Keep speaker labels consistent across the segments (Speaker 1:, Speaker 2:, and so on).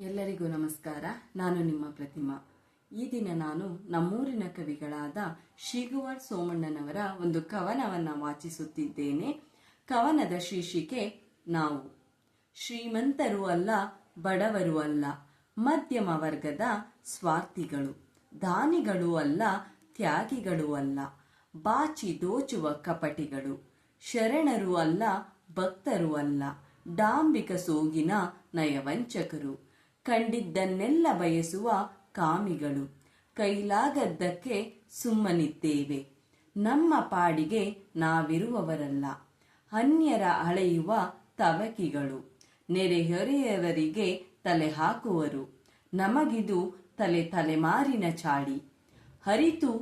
Speaker 1: ಎಲ್ಲರಿಗೂ ನಮಸ್ಕಾರ. ನಾನು ನಿಮ್ಮ ಪ್ರತಿಮಾ. ಈ ದಿನ ನಾನು ನಮ್ಮೂರಿನ ಕವಿಗಳಾದ ಶಿಗುವರ್ ಸೋಮಣ್ಣನವರ ಒಂದು ಕವನವನ್ನು ವಾಚಿಸುತ್ತಿದ್ದೇನೆ. ಕವನದ ಶೀರ್ಷಿಕೆ ನಾವು. ಶ್ರೀಮಂತರು ಅಲ್ಲ, ಬಡವರು ಅಲ್ಲ, ಮಧ್ಯಮ ವರ್ಗದ ಸ್ವಾರ್ಥಿಗಳು, ದಾನಿಗಳು ಅಲ್ಲ, ತ್ಯಾಗಿಗಳು ಅಲ್ಲ, ಬಾಚಿ ದೋಚುವ ಕಪಟಿಗಳು, ಶರಣರು ಅಲ್ಲ, ಭಕ್ತರು ಅಲ್ಲ, ಡಾಂಬಿಕ ಸೋಗಿನ ನಯವಂಚಕರು ಕಂಡಿದ್ದನ್ನೆಲ್ಲ ಬಯಸುವ ಕಾಮಿಗಳು. ಕೈಲಾಗದ್ದಕ್ಕೆ ಸುಮ್ಮನಿದ್ದೇವೆ. ನಮ್ಮ ಪಾಡಿಗೆ ನಾವಿರುವವರಲ್ಲ. ಅನ್ಯರ ಅಳೆಯುವ ತವಕಿಗಳು. ನೆರೆಹೊರೆಯವರಿಗೆ ತಲೆ ಹಾಕುವರು ನಮಗಿದು ತಲೆ ತಲೆಮಾರಿನ ಚಾಡಿ. ಹರಿತು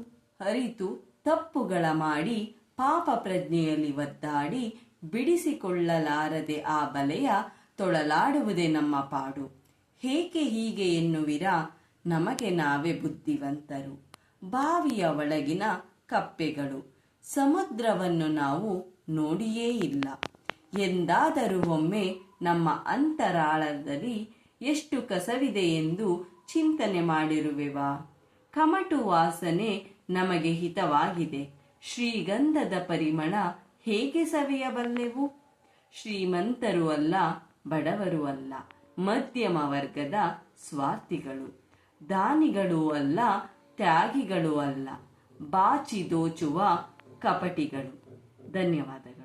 Speaker 1: ಹರಿತು ತಪ್ಪುಗಳ ಮಾಡಿ ಪಾಪ ಪ್ರಜ್ಞೆಯಲ್ಲಿ ಒದ್ದಾಡಿ ಬಿಡಿಸಿಕೊಳ್ಳಲಾರದೆ ಆ ಬಲೆಯ ತೊಳಲಾಡುವುದೇ ನಮ್ಮ ಪಾಡು. ಹೇಗೆ ಹೀಗೆ ಎನ್ನುವಿರಾ? ನಮಗೆ ನಾವೇ ಬುದ್ಧಿವಂತರು. ಬಾವಿಯ ಒಳಗಿನ ಕಪ್ಪೆಗಳು. ಸಮುದ್ರವನ್ನು ನಾವು ನೋಡಿಯೇ ಇಲ್ಲ. ಎಂದಾದರೂ ಒಮ್ಮೆ ನಮ್ಮ ಅಂತರಾಳದಲ್ಲಿ ಎಷ್ಟು ಕಸವಿದೆ ಎಂದು ಚಿಂತನೆ ಮಾಡಿರುವೆವಾ? ಕಮಟು ವಾಸನೆ ನಮಗೆ ಹಿತವಾಗಿದೆ. ಶ್ರೀಗಂಧದ ಪರಿಮಳ ಹೇಗೆ ಸವಿಯಬಲ್ಲೆವು? ಶ್ರೀಮಂತರು ಅಲ್ಲ, ಬಡವರು ಅಲ್ಲ. ಮಧ್ಯಮ ವರ್ಗದ ಸ್ವಾರ್ಥಿಗಳು. ದಾನಿಗಳು ಅಲ್ಲ ತ್ಯಾಗಿಗಳು ಅಲ್ಲ. ಬಾಚಿ ದೋಚುವ ಕಪಟಿಗಳು. ಧನ್ಯವಾದಗಳು.